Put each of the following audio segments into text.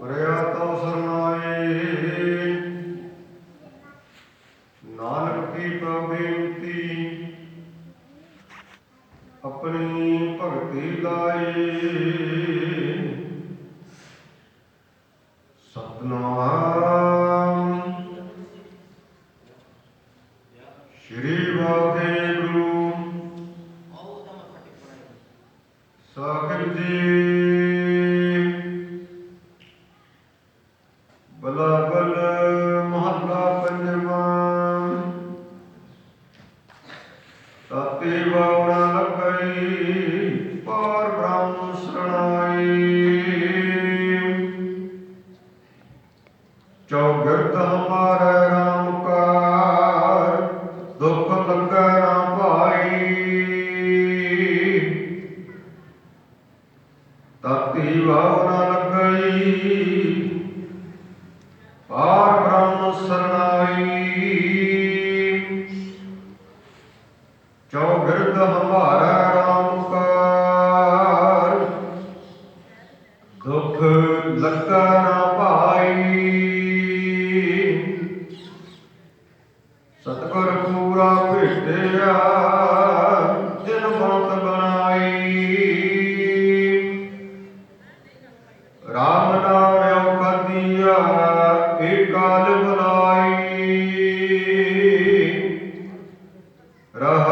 ਪਰਿਆ ਤਉ ਸਰਨਾਏ ਨਾਨਕ ਕੀ ਪ੍ਰਬੇਨਤੀ ਆਪਣੀ ਭਗਤੀ ਲਾਏ। ਸਤਨਾਮ। ਸ਼੍ਰੀ ਵਾਹਿਗੁਰੂ। ਸਾਹਿਬ ਜੀ। ਬਲਾ ਮਹੱਲਾ ਪੰਜਵਾਂ। ਤਾਤੇ ਬਾਵਣਾ ਲੱਗਈ ਪਰ ਬ੍ਰਹਮ ਸਰਣਾਈ। ਚੌਗਿਰਦ ਹਮਾਰਾ RAM ਕਾਰ, ਦੁਖ ਲੱਗੈ ਨਾ ਭਾਈ। ਤਤੀ ਭਾਵਨਾ ਲੱਗਈ ਪਾਰ ਬ੍ਰਹਮ ਸਰਣਾਈ ਚੌਗਿਰਦ ਹਮਾਰਾ RAM ਕਾਰ ਦੁਖ ਲੱਗਾ ਨਾ ਭਾਈ। ਸਤਿਗੁਰ ਪੂਰਾ ਭੇਟਿਆ, ਜਿਨ ਬੰਤ ਬਣਾਈ। ਰਾਮ ਨਾਮਿ ਕਦੀਆ ਏਕਾਲ ਬੁਲਾਈ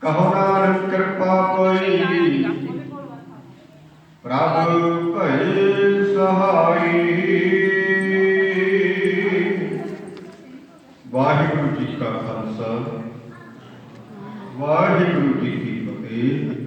ਕਹੋ ਨਾਨਕ ਕਿਰਪਾ ਪਈ ਪ੍ਰਭ ਭਏ ਸਹਾਈ। ਵਾਹਿਗੁਰੂ ਜੀ ਕਾ ਖਾਲਸਾ। ਵਾਹਿਗੁਰੂ ਜੀ ਕੀ ਫਤਿਹ।